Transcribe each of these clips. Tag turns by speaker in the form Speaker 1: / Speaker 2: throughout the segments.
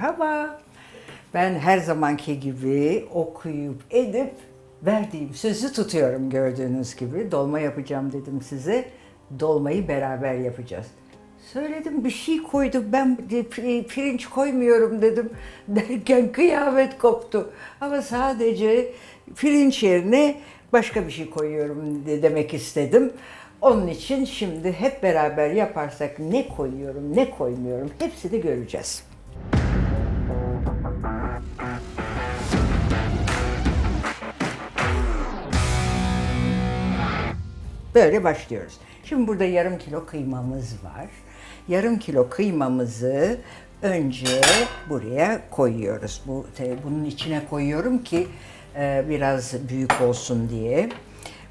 Speaker 1: Merhaba.
Speaker 2: Ben her zamanki gibi okuyup edip verdiğim sözü tutuyorum gördüğünüz gibi. Dolma yapacağım dedim size. Dolmayı beraber yapacağız. Söyledim bir şey koyduk ben pirinç koymuyorum dedim derken kıyamet koptu. Ama sadece pirinç yerine başka bir şey koyuyorum de demek istedim. Onun için şimdi hep beraber yaparsak ne koyuyorum ne koymuyorum hepsini göreceğiz. Böyle başlıyoruz. Şimdi burada yarım kilo kıymamız var. Yarım kilo kıymamızı önce buraya koyuyoruz. Bu te- bunun içine koyuyorum ki e, biraz büyük olsun diye.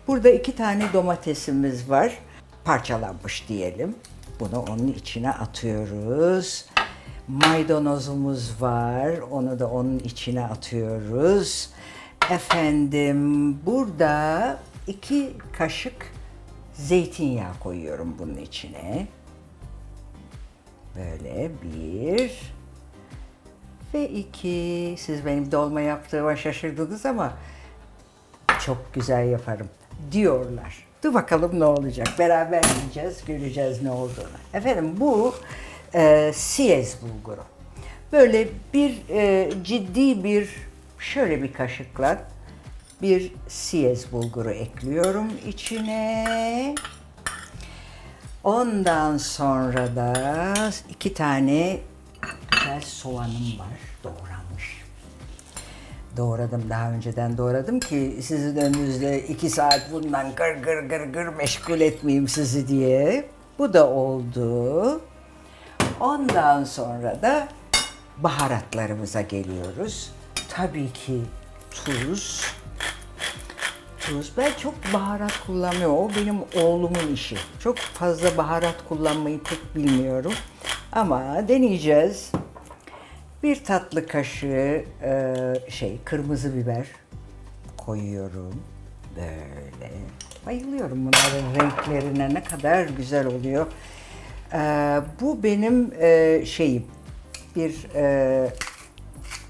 Speaker 2: Burada iki tane domatesimiz var. Parçalanmış diyelim. Bunu onun içine atıyoruz. Maydanozumuz var. Onu da onun içine atıyoruz. Efendim burada iki kaşık zeytinyağı koyuyorum bunun içine. Böyle bir ve iki. Siz benim dolma yaptığıma şaşırdınız ama çok güzel yaparım diyorlar. Dur bakalım ne olacak. Beraber yiyeceğiz, göreceğiz ne olduğunu. Efendim bu e, siyez bulguru. Böyle bir e, ciddi bir şöyle bir kaşıkla bir siyez bulguru ekliyorum içine. Ondan sonra da iki tane güzel soğanım var doğranmış. Doğradım daha önceden doğradım ki sizin önünüzde iki saat bundan gır gır gır gır meşgul etmeyeyim sizi diye. Bu da oldu. Ondan sonra da baharatlarımıza geliyoruz. Tabii ki tuz. Tuz. Ben çok baharat kullanmıyorum. O benim oğlumun işi. Çok fazla baharat kullanmayı pek bilmiyorum. Ama deneyeceğiz. Bir tatlı kaşığı e, şey kırmızı biber koyuyorum. Böyle. Bayılıyorum bunların renklerine. Ne kadar güzel oluyor. E, bu benim e, şeyim. Bir e,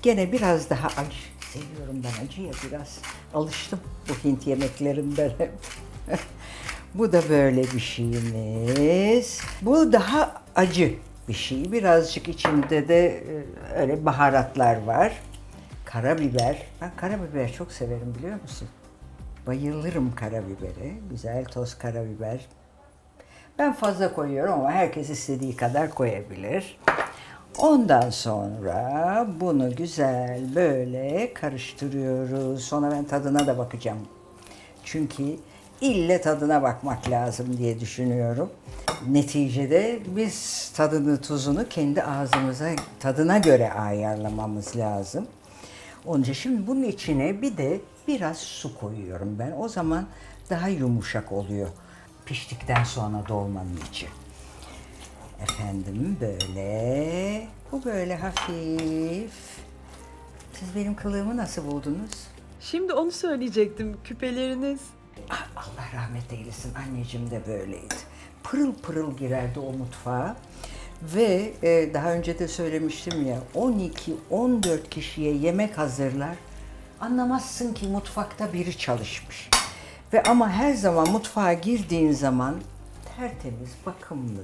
Speaker 2: gene biraz daha acı. Seviyorum ben acıya biraz. Alıştım bu Hint yemeklerinden hep. Bu da böyle bir şeyimiz. Bu daha acı bir şey. Birazcık içinde de e, öyle baharatlar var. Karabiber. Ben karabiber çok severim biliyor musun? Bayılırım karabibere. Güzel toz karabiber. Ben fazla koyuyorum ama herkes istediği kadar koyabilir. Ondan sonra bunu güzel böyle karıştırıyoruz. Sonra ben tadına da bakacağım. Çünkü ille tadına bakmak lazım diye düşünüyorum. Neticede biz tadını tuzunu kendi ağzımıza tadına göre ayarlamamız lazım. Onca şimdi bunun içine bir de biraz su koyuyorum ben. O zaman daha yumuşak oluyor piştikten sonra dolmanın içi. Efendim böyle. Bu böyle hafif. Siz benim kılığımı nasıl buldunuz?
Speaker 1: Şimdi onu söyleyecektim. Küpeleriniz.
Speaker 2: Ah, Allah rahmet eylesin anneciğim de böyleydi. Pırıl pırıl girerdi o mutfağa. Ve e, daha önce de söylemiştim ya 12-14 kişiye yemek hazırlar. Anlamazsın ki mutfakta biri çalışmış. Ve ama her zaman mutfağa girdiğin zaman tertemiz, bakımlı,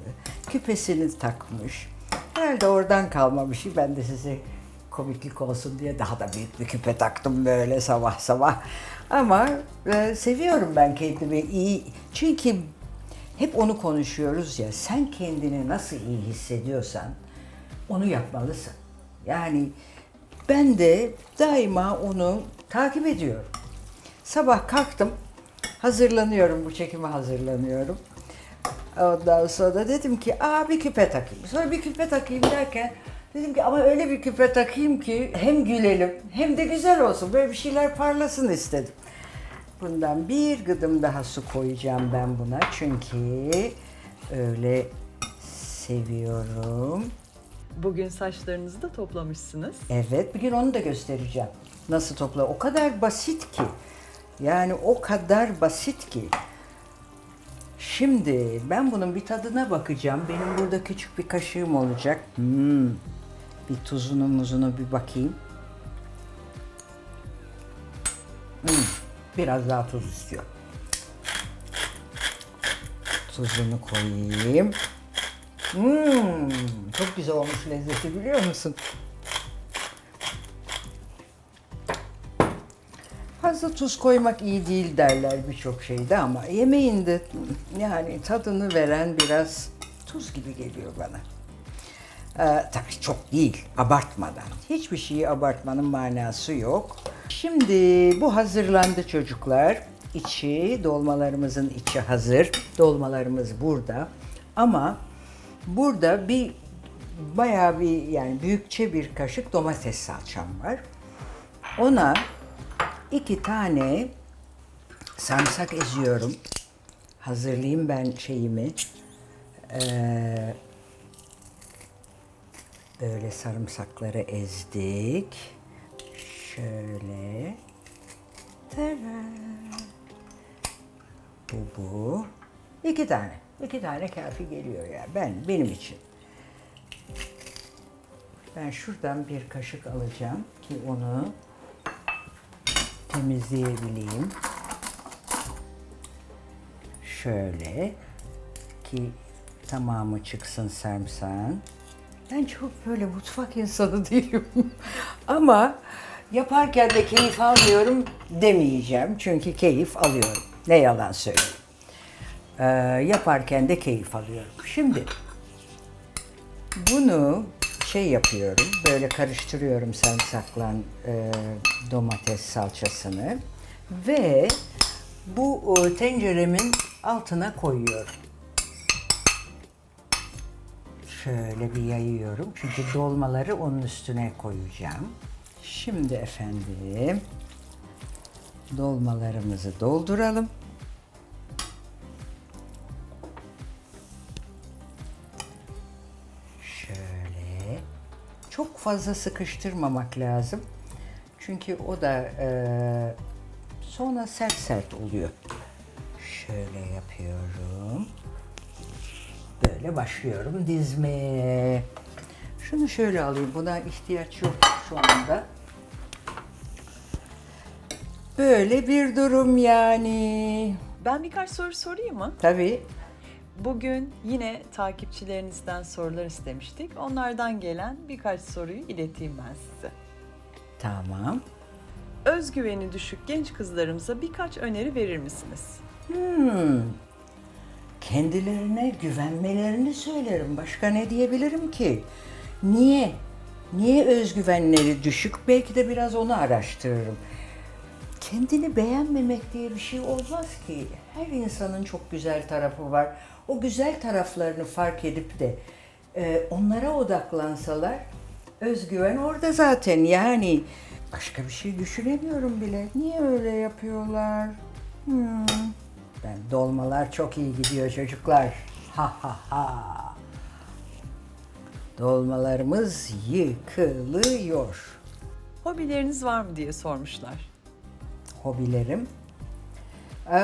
Speaker 2: küpesini takmış. Herhalde oradan kalma bir şey. Ben de size komiklik olsun diye daha da büyük bir küpe taktım böyle sabah sabah. Ama e, seviyorum ben kendimi iyi. Çünkü hep onu konuşuyoruz ya. Sen kendini nasıl iyi hissediyorsan onu yapmalısın. Yani ben de daima onu takip ediyorum. Sabah kalktım, hazırlanıyorum, bu çekime hazırlanıyorum. Ondan sonra dedim ki, aa bir küpe takayım. Sonra bir küpe takayım derken dedim ki ama öyle bir küpe takayım ki hem gülelim hem de güzel olsun. Böyle bir şeyler parlasın istedim. Bundan bir gıdım daha su koyacağım ben buna çünkü öyle seviyorum.
Speaker 1: Bugün saçlarınızı da toplamışsınız.
Speaker 2: Evet, bir gün onu da göstereceğim. Nasıl topla? O kadar basit ki. Yani o kadar basit ki. Şimdi ben bunun bir tadına bakacağım. Benim burada küçük bir kaşığım olacak. Hmm. Bir tuzunu muzunu bir bakayım. Hmm, biraz daha tuz istiyor. Tuzunu koyayım. Hmm, çok güzel olmuş lezzeti biliyor musun? Fazla tuz koymak iyi değil derler birçok şeyde ama yemeğinde yani tadını veren biraz tuz gibi geliyor bana. Ee, tabii çok değil, abartmadan. Hiçbir şeyi abartmanın manası yok. Şimdi bu hazırlandı çocuklar. İçi, dolmalarımızın içi hazır. Dolmalarımız burada. Ama burada bir bayağı bir yani büyükçe bir kaşık domates salçam var. Ona iki tane sarımsak eziyorum. Hazırlayayım ben şeyimi. Ee, böyle sarımsakları ezdik. Şöyle. Bu bu. İki tane. İki tane kafi geliyor ya. Ben benim için. Ben şuradan bir kaşık alacağım ki onu temizleyebileyim. Şöyle ki tamamı çıksın sarımsağın. Ben çok böyle mutfak insanı değilim. Ama yaparken de keyif almıyorum demeyeceğim. Çünkü keyif alıyorum. Ne yalan söyleyeyim. Ee, yaparken de keyif alıyorum. Şimdi bunu şey yapıyorum, böyle karıştırıyorum sarımsakla e, domates salçasını ve bu e, tenceremin altına koyuyorum. Şöyle bir yayıyorum çünkü dolmaları onun üstüne koyacağım. Şimdi efendim dolmalarımızı dolduralım. Fazla sıkıştırmamak lazım. Çünkü o da e, sonra sert sert oluyor. Şöyle yapıyorum. Böyle başlıyorum dizmeye. Şunu şöyle alayım. Buna ihtiyaç yok şu anda. Böyle bir durum yani.
Speaker 1: Ben birkaç soru sorayım mı?
Speaker 2: Tabii.
Speaker 1: Bugün yine takipçilerinizden sorular istemiştik. Onlardan gelen birkaç soruyu ileteyim ben size.
Speaker 2: Tamam.
Speaker 1: Özgüveni düşük genç kızlarımıza birkaç öneri verir misiniz?
Speaker 2: Hmm. Kendilerine güvenmelerini söylerim. Başka ne diyebilirim ki? Niye? Niye özgüvenleri düşük? Belki de biraz onu araştırırım. Kendini beğenmemek diye bir şey olmaz ki. Her insanın çok güzel tarafı var. O güzel taraflarını fark edip de e, onlara odaklansalar özgüven orada zaten. Yani başka bir şey düşünemiyorum bile. Niye öyle yapıyorlar? Hmm. Ben dolmalar çok iyi gidiyor çocuklar. Ha ha ha. Dolmalarımız yıkılıyor.
Speaker 1: Hobileriniz var mı diye sormuşlar.
Speaker 2: Hobilerim. Ee,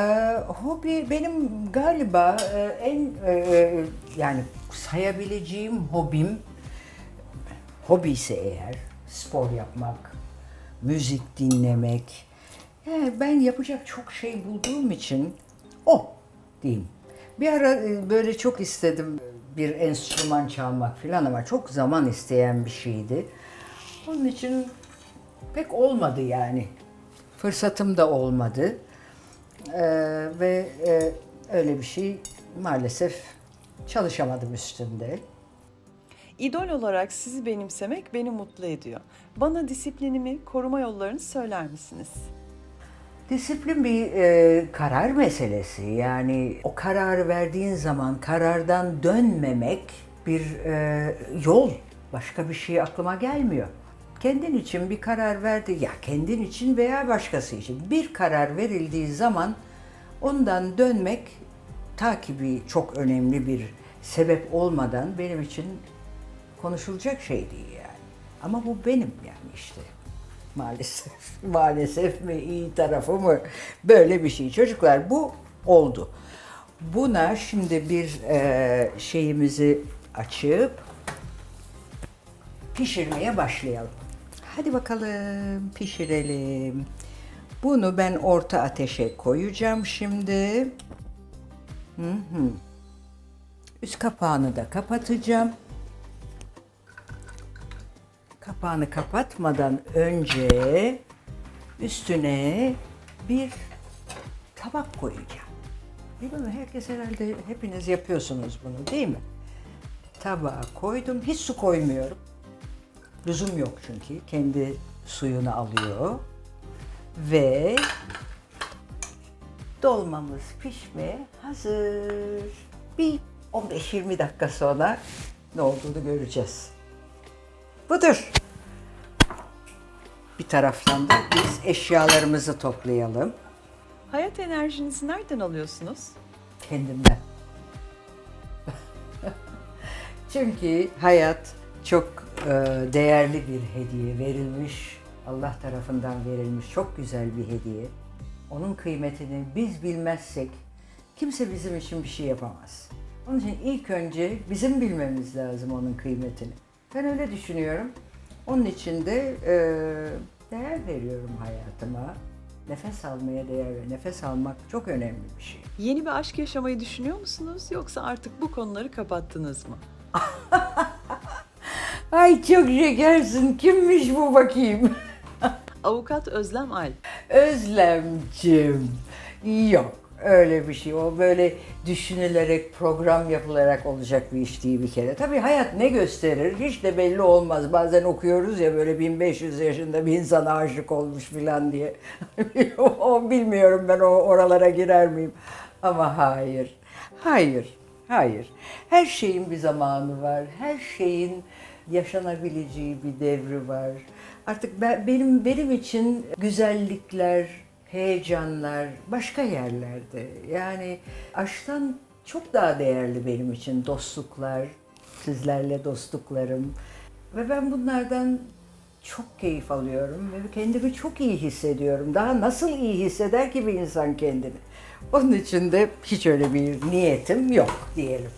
Speaker 2: hobi benim galiba e, en e, yani sayabileceğim hobim hobi ise eğer spor yapmak, müzik dinlemek. Yani ben yapacak çok şey bulduğum için o diyeyim. Bir ara e, böyle çok istedim bir enstrüman çalmak falan ama çok zaman isteyen bir şeydi. Onun için pek olmadı yani. Fırsatım da olmadı. Ee, ve e, öyle bir şey maalesef çalışamadım üstünde.
Speaker 1: İdol olarak sizi benimsemek beni mutlu ediyor. Bana disiplinimi koruma yollarını söyler misiniz?
Speaker 2: Disiplin bir e, karar meselesi. Yani o kararı verdiğin zaman karardan dönmemek bir e, yol. Başka bir şey aklıma gelmiyor. Kendin için bir karar verdi ya kendin için veya başkası için bir karar verildiği zaman ondan dönmek takibi çok önemli bir sebep olmadan benim için konuşulacak şey değil yani. Ama bu benim yani işte. Maalesef, maalesef mi iyi tarafı mı böyle bir şey. Çocuklar bu oldu. Buna şimdi bir e, şeyimizi açıp pişirmeye başlayalım. Hadi bakalım pişirelim. Bunu ben orta ateşe koyacağım şimdi. Hı hı. Üst kapağını da kapatacağım. Kapağını kapatmadan önce üstüne bir tabak koyacağım. Değil mi? Herkes herhalde hepiniz yapıyorsunuz bunu değil mi? Tabağa koydum. Hiç su koymuyorum. Lüzum yok çünkü. Kendi suyunu alıyor. Ve dolmamız pişmeye hazır. Bir 15-20 dakika sonra ne olduğunu göreceğiz. Budur. Bir taraftan da biz eşyalarımızı toplayalım.
Speaker 1: Hayat enerjinizi nereden alıyorsunuz?
Speaker 2: kendimden. Çünkü hayat çok e, değerli bir hediye verilmiş. Allah tarafından verilmiş çok güzel bir hediye. Onun kıymetini biz bilmezsek kimse bizim için bir şey yapamaz. Onun için ilk önce bizim bilmemiz lazım onun kıymetini. Ben öyle düşünüyorum. Onun için de e, değer veriyorum hayatıma. Nefes almaya değer ver. Nefes almak çok önemli bir şey.
Speaker 1: Yeni bir aşk yaşamayı düşünüyor musunuz yoksa artık bu konuları kapattınız mı?
Speaker 2: Ay çok şekersin. Kimmiş bu bakayım?
Speaker 1: Avukat Özlem Alp.
Speaker 2: Özlemcim. Yok öyle bir şey. O böyle düşünülerek, program yapılarak olacak bir iş değil bir kere. Tabii hayat ne gösterir hiç de belli olmaz. Bazen okuyoruz ya böyle 1500 yaşında bir insana aşık olmuş filan diye. o bilmiyorum ben o oralara girer miyim? Ama hayır. Hayır. Hayır. Her şeyin bir zamanı var. Her şeyin yaşanabileceği bir devri var. Artık ben, benim benim için güzellikler, heyecanlar başka yerlerde. Yani aşktan çok daha değerli benim için dostluklar, sizlerle dostluklarım. Ve ben bunlardan çok keyif alıyorum ve kendimi çok iyi hissediyorum. Daha nasıl iyi hisseder ki bir insan kendini? Onun için de hiç öyle bir niyetim yok diyelim.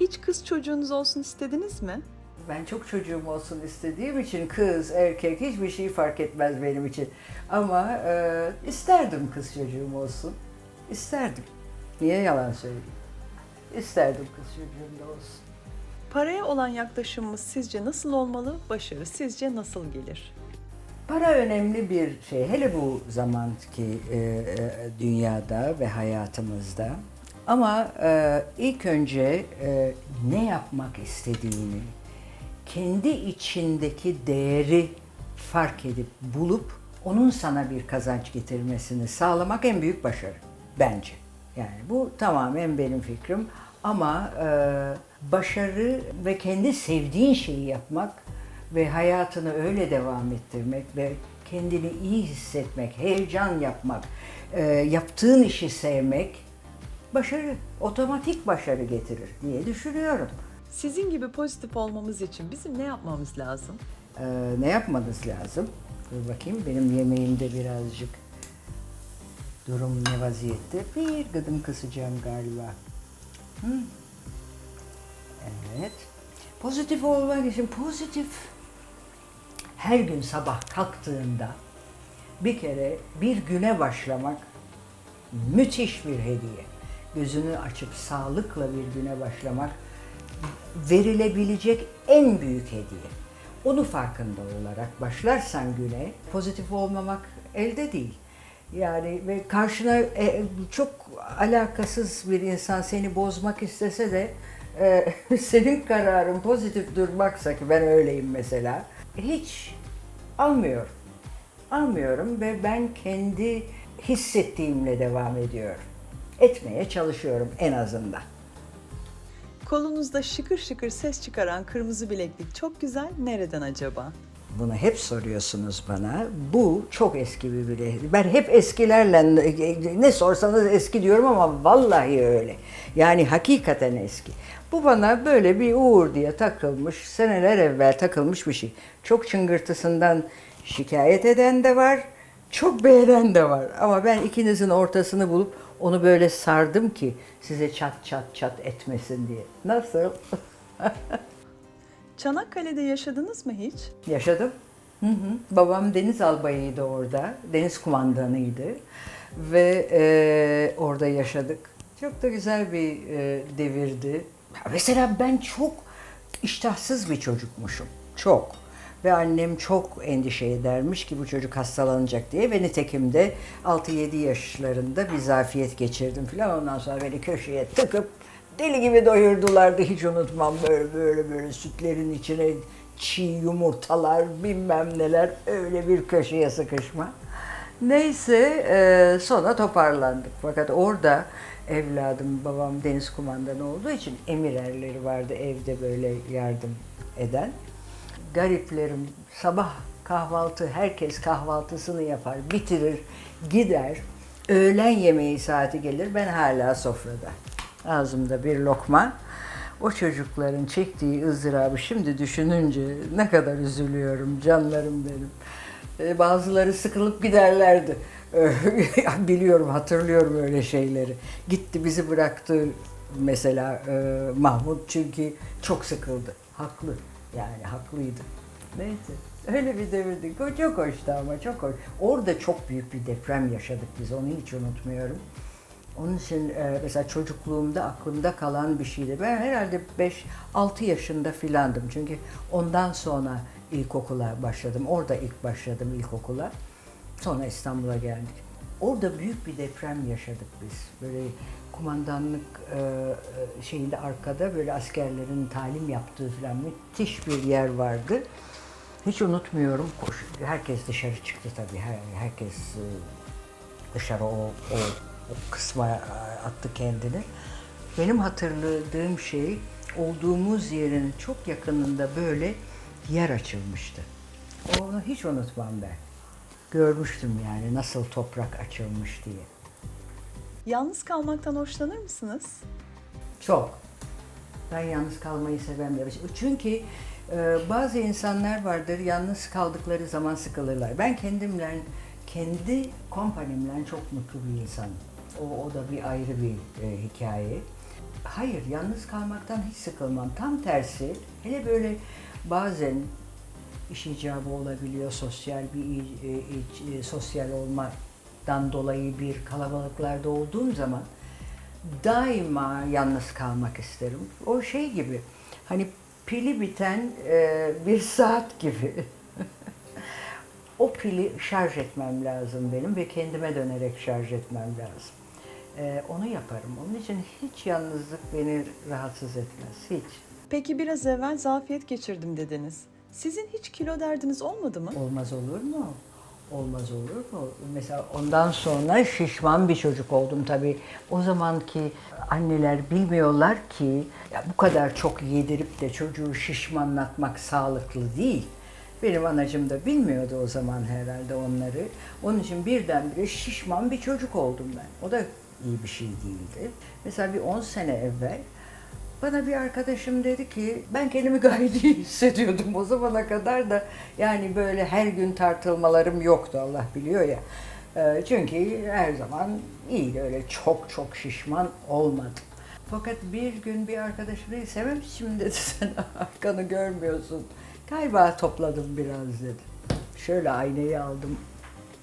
Speaker 1: Hiç kız çocuğunuz olsun istediniz mi?
Speaker 2: Ben çok çocuğum olsun istediğim için kız, erkek hiçbir şey fark etmez benim için. Ama e, isterdim kız çocuğum olsun. İsterdim. Niye yalan söyleyeyim? İsterdim kız çocuğum da olsun.
Speaker 1: Paraya olan yaklaşımımız sizce nasıl olmalı? Başarı sizce nasıl gelir?
Speaker 2: Para önemli bir şey. Hele bu zamanki e, e, dünyada ve hayatımızda. Ama e, ilk önce e, ne yapmak istediğini, kendi içindeki değeri fark edip bulup onun sana bir kazanç getirmesini sağlamak en büyük başarı bence. Yani bu tamamen benim fikrim ama e, başarı ve kendi sevdiğin şeyi yapmak ve hayatını öyle devam ettirmek ve kendini iyi hissetmek, heyecan yapmak, e, yaptığın işi sevmek başarı, otomatik başarı getirir diye düşünüyorum.
Speaker 1: Sizin gibi pozitif olmamız için bizim ne yapmamız lazım?
Speaker 2: Ee, ne yapmanız lazım? Dur bakayım benim yemeğimde birazcık durum ne vaziyette? Bir gıdım kısacağım galiba. Hı? Evet. Pozitif olmak için pozitif. Her gün sabah kalktığında bir kere bir güne başlamak müthiş bir hediye. Gözünü açıp sağlıkla bir güne başlamak verilebilecek en büyük hediye. Onu farkında olarak başlarsan güne pozitif olmamak elde değil. Yani ve karşına e, çok alakasız bir insan seni bozmak istese de e, senin kararın pozitif durmaksa ki ben öyleyim mesela hiç almıyorum. Almıyorum ve ben kendi hissettiğimle devam ediyorum. Etmeye çalışıyorum en azından.
Speaker 1: Kolunuzda şıkır şıkır ses çıkaran kırmızı bileklik çok güzel. Nereden acaba?
Speaker 2: Bunu hep soruyorsunuz bana. Bu çok eski bir bileklik. Ben hep eskilerle ne sorsanız eski diyorum ama vallahi öyle. Yani hakikaten eski. Bu bana böyle bir uğur diye takılmış, seneler evvel takılmış bir şey. Çok çıngırtısından şikayet eden de var, çok beğenen de var. Ama ben ikinizin ortasını bulup onu böyle sardım ki size çat çat çat etmesin diye. Nasıl?
Speaker 1: Çanakkale'de yaşadınız mı hiç?
Speaker 2: Yaşadım. Hı hı. Babam deniz albayıydı orada. Deniz kumandanıydı. Ve e, orada yaşadık. Çok da güzel bir e, devirdi. Mesela ben çok iştahsız bir çocukmuşum. Çok. Ve annem çok endişe edermiş ki bu çocuk hastalanacak diye. Ve nitekim de 6-7 yaşlarında bir zafiyet geçirdim falan. Ondan sonra beni köşeye tıkıp deli gibi doyurdulardı. Hiç unutmam böyle böyle böyle sütlerin içine çiğ yumurtalar bilmem neler öyle bir köşeye sıkışma. Neyse e, sonra toparlandık. Fakat orada evladım babam deniz kumandanı olduğu için emir erleri vardı evde böyle yardım eden. Gariplerim sabah kahvaltı herkes kahvaltısını yapar bitirir gider. Öğlen yemeği saati gelir ben hala sofrada. Ağzımda bir lokma. O çocukların çektiği ızdırabı şimdi düşününce ne kadar üzülüyorum canlarım benim. Ee, Bazıları sıkılıp giderlerdi. Biliyorum, hatırlıyorum öyle şeyleri. Gitti bizi bıraktı mesela e, Mahmut çünkü çok sıkıldı. Haklı. Yani haklıydı. Neyse. Öyle bir devirdik. Çok hoştu ama çok hoş. Orada çok büyük bir deprem yaşadık biz. Onu hiç unutmuyorum. Onun için e, mesela çocukluğumda aklımda kalan bir şeydi. Ben herhalde 5-6 yaşında filandım. Çünkü ondan sonra ilkokula başladım. Orada ilk başladım ilkokula. Sonra İstanbul'a geldik. Orada büyük bir deprem yaşadık biz. Böyle kumandanlık e, e, şeyinde arkada böyle askerlerin talim yaptığı falan müthiş bir yer vardı. Hiç unutmuyorum. Koş, herkes dışarı çıktı tabii. Her, herkes e, dışarı o, o, o kısma e, attı kendini. Benim hatırladığım şey olduğumuz yerin çok yakınında böyle yer açılmıştı. Onu hiç unutmam ben. Görmüştüm yani nasıl toprak açılmış diye.
Speaker 1: Yalnız kalmaktan hoşlanır mısınız?
Speaker 2: Çok. Ben yalnız kalmayı sevmem de. Çünkü e, bazı insanlar vardır yalnız kaldıkları zaman sıkılırlar. Ben kendimle, kendi kompanimle çok mutlu bir insanım. O, o da bir ayrı bir e, hikaye. Hayır, yalnız kalmaktan hiç sıkılmam. Tam tersi, hele böyle bazen iş icabı olabiliyor, sosyal bir e, e, sosyal olmadan dolayı bir kalabalıklarda olduğum zaman daima yalnız kalmak isterim. O şey gibi, hani pili biten e, bir saat gibi. o pili şarj etmem lazım benim ve kendime dönerek şarj etmem lazım. E, onu yaparım. Onun için hiç yalnızlık beni rahatsız etmez, hiç.
Speaker 1: Peki biraz evvel zafiyet geçirdim dediniz. Sizin hiç kilo derdiniz olmadı mı?
Speaker 2: Olmaz olur mu? Olmaz olur mu? Mesela ondan sonra şişman bir çocuk oldum tabii. O zamanki anneler bilmiyorlar ki ya bu kadar çok yedirip de çocuğu şişmanlatmak sağlıklı değil. Benim anacım da bilmiyordu o zaman herhalde onları. Onun için birdenbire şişman bir çocuk oldum ben. O da iyi bir şey değildi. Mesela bir 10 sene evvel bana bir arkadaşım dedi ki ben kendimi gayet hissediyordum o zamana kadar da yani böyle her gün tartılmalarım yoktu Allah biliyor ya. Ee, Çünkü her zaman iyi öyle çok çok şişman olmadım. Fakat bir gün bir arkadaşım dedi Sevinç'im dedi sen arkanı görmüyorsun. Galiba topladım biraz dedi. Şöyle aynayı aldım.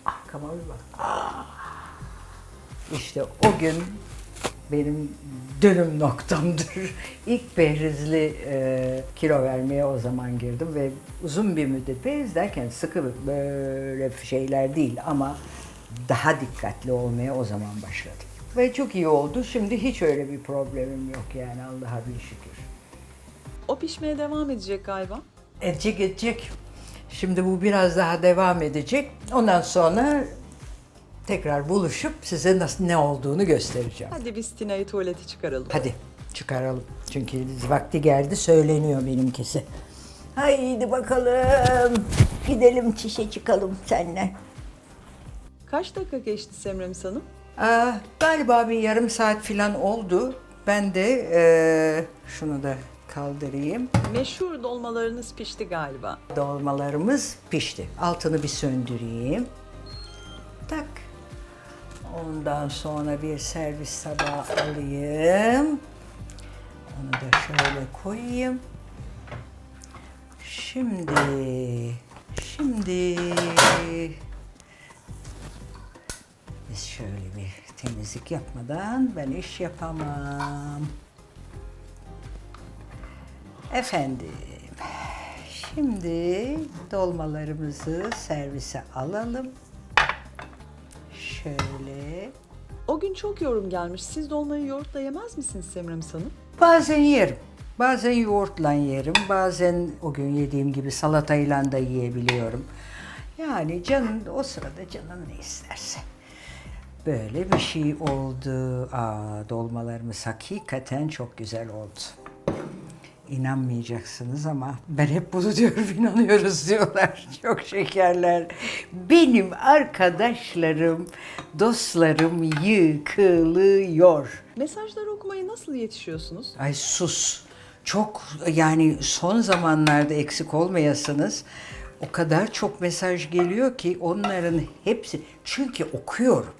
Speaker 2: Arkama bir bak. İşte o gün benim dönüm noktamdır. İlk behrizli e, kilo vermeye o zaman girdim ve uzun bir müddet behriz derken sıkı böyle şeyler değil ama daha dikkatli olmaya o zaman başladım. Ve çok iyi oldu. Şimdi hiç öyle bir problemim yok yani Allah'a bir şükür.
Speaker 1: O pişmeye devam edecek galiba.
Speaker 2: Edecek edecek. Şimdi bu biraz daha devam edecek. Ondan sonra tekrar buluşup size nasıl ne olduğunu göstereceğim.
Speaker 1: Hadi biz Tina'yı tuvalete çıkaralım.
Speaker 2: Hadi çıkaralım. Çünkü vakti geldi söyleniyor benimkisi. Haydi bakalım. Gidelim çişe çıkalım seninle.
Speaker 1: Kaç dakika geçti Semremiz Hanım?
Speaker 2: Aa, galiba bir yarım saat falan oldu. Ben de eee, şunu da kaldırayım.
Speaker 1: Meşhur dolmalarınız pişti galiba.
Speaker 2: Dolmalarımız pişti. Altını bir söndüreyim. Ondan sonra bir servis tabağı alayım. Onu da şöyle koyayım. Şimdi, şimdi biz şöyle bir temizlik yapmadan ben iş yapamam. Efendim, şimdi dolmalarımızı servise alalım. Şöyle.
Speaker 1: O gün çok yorum gelmiş. Siz dolmayı yoğurtla yemez misiniz Semiramis Hanım?
Speaker 2: Bazen yerim. Bazen yoğurtla yerim. Bazen o gün yediğim gibi salatayla da yiyebiliyorum. Yani canın o sırada canın ne isterse. Böyle bir şey oldu. Aa, dolmalarımız hakikaten çok güzel oldu. İnanmayacaksınız ama ben hep bunu diyorum inanıyoruz diyorlar. Çok şekerler. Benim arkadaşlarım, dostlarım yıkılıyor.
Speaker 1: Mesajları okumaya nasıl yetişiyorsunuz?
Speaker 2: Ay sus. Çok yani son zamanlarda eksik olmayasınız. O kadar çok mesaj geliyor ki onların hepsi çünkü okuyorum.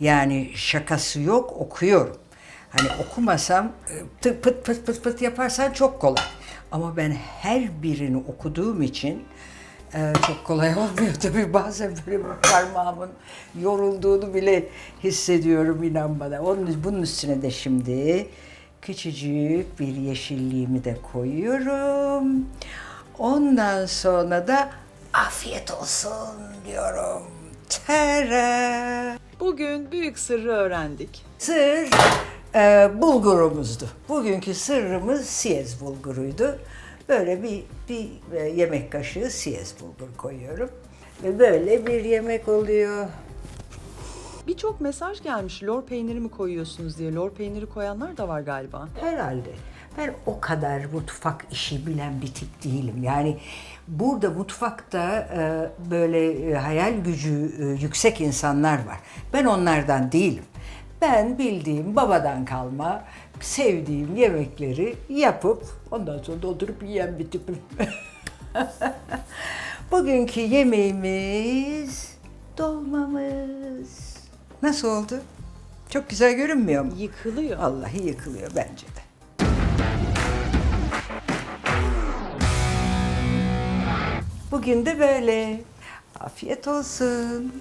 Speaker 2: Yani şakası yok okuyorum. Hani okumasam e, pıt pıt pıt pıt yaparsan çok kolay. Ama ben her birini okuduğum için e, çok kolay olmuyor tabii. Bazen böyle parmağımın yorulduğunu bile hissediyorum inan bana. Onun, bunun üstüne de şimdi küçücük bir yeşilliğimi de koyuyorum. Ondan sonra da afiyet olsun diyorum. Tere.
Speaker 1: Bugün büyük sırrı öğrendik.
Speaker 2: Sır e, bulgurumuzdu. Bugünkü sırrımız siyez bulguruydu. Böyle bir, bir e, yemek kaşığı siyez bulgur koyuyorum. Ve böyle bir yemek oluyor.
Speaker 1: Birçok mesaj gelmiş. Lor peyniri mi koyuyorsunuz diye. Lor peyniri koyanlar da var galiba.
Speaker 2: Herhalde. Ben o kadar mutfak işi bilen bir tip değilim. Yani burada mutfakta e, böyle e, hayal gücü yüksek insanlar var. Ben onlardan değilim. Ben bildiğim babadan kalma, sevdiğim yemekleri yapıp ondan sonra da oturup yiyen bir tipim. Bugünkü yemeğimiz dolmamız. Nasıl oldu? Çok güzel görünmüyor mu?
Speaker 1: Yıkılıyor.
Speaker 2: Vallahi yıkılıyor bence de. Bugün de böyle. Afiyet olsun.